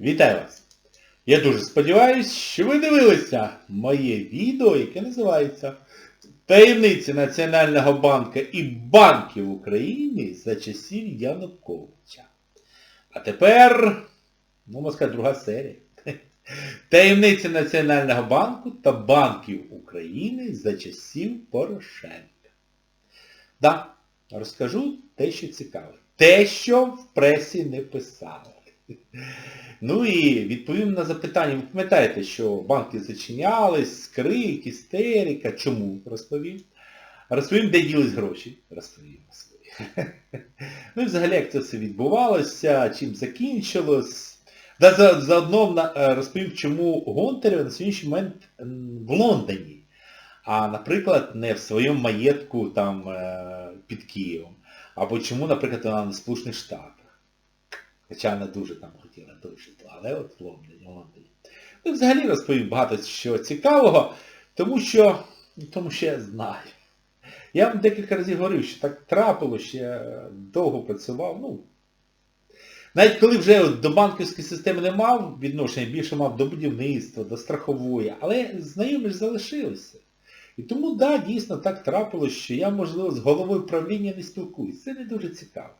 Вітаю вас! Я дуже сподіваюся, що ви дивилися моє відео, яке називається Таємниці Національного банку і банків України за часів Януковича. А тепер, ну, можна друга серія. Таємниці Національного банку та банків України за часів Порошенка. Да, розкажу те, що цікаве. Те, що в пресі не писали. Ну і відповім на запитання. Ви пам'ятаєте, що банки зачинялись, скрик, істерика. Чому? Розповім. Розповім, де ділись гроші. Розповім. Ну і взагалі, як це все відбувалося, чим закінчилось. Да, за- заодно е, розповім, чому Гонтарєва на сьогоднішній момент в Лондоні, а, наприклад, не в своєму маєтку там е, під Києвом. Або чому, наприклад, вона на Сполучених Штатах. Хоча вона дуже там хотіла дуже, але от в Лондоні, в Лондоні. Ну, взагалі розповім багато чого цікавого, тому що, тому що я знаю. Я вам декілька разів говорив, що так трапило, що я довго працював, ну, навіть коли вже до банківської системи не мав відношення, більше мав до будівництва, до страхової, але знайомі ж залишилися. І тому, да, дійсно так трапилось, що я, можливо, з головою правління не спілкуюсь. Це не дуже цікаво.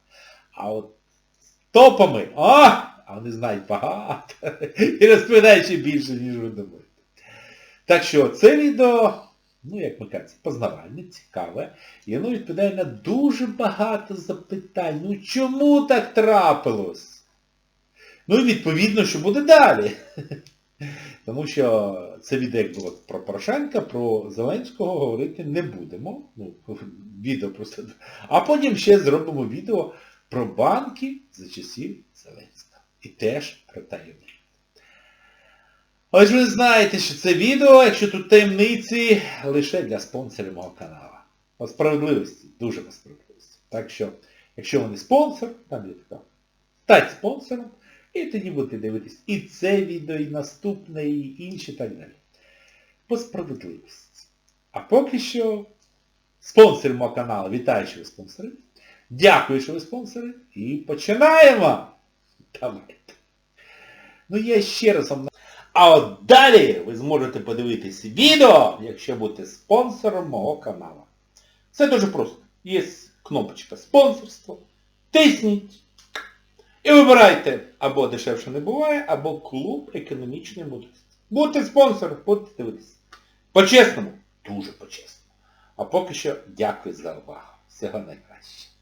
А от топами, а, а вони знають багато. І розповідають ще більше, ніж ви думаєте. Так що це відео, ну як ми кажемо, познавальне, цікаве. І воно відповідає на дуже багато запитань. Ну чому так трапилось? Ну і відповідно, що буде далі. Тому що це відео, як було про Порошенка, про Зеленського говорити не будемо. Ну, відео просто. А потім ще зробимо відео про банки за часів Зеленського. І теж про таємниці. Ось ви знаєте, що це відео, якщо тут таємниці, лише для спонсорів мого каналу. По справедливості, дуже по справедливості. Так що, якщо ви не спонсор, там є така, стать спонсором, і тоді будете дивитись і це відео, і наступне, і інші, і так далі. По справедливості. А поки що спонсор мого каналу, вітаю, що ви спонсори. Дякую, що ви спонсори. І починаємо! Давайте. Ну я ще раз вам... А от далі ви зможете подивитись відео, якщо будете спонсором мого каналу. Все дуже просто. Є кнопочка спонсорство. Тисніть. І вибирайте або дешевше не буває, або клуб економічної мудрості. Будьте спонсором, будете дивитися. По-чесному, дуже по-чесному. А поки що дякую за увагу. Всього найкращого.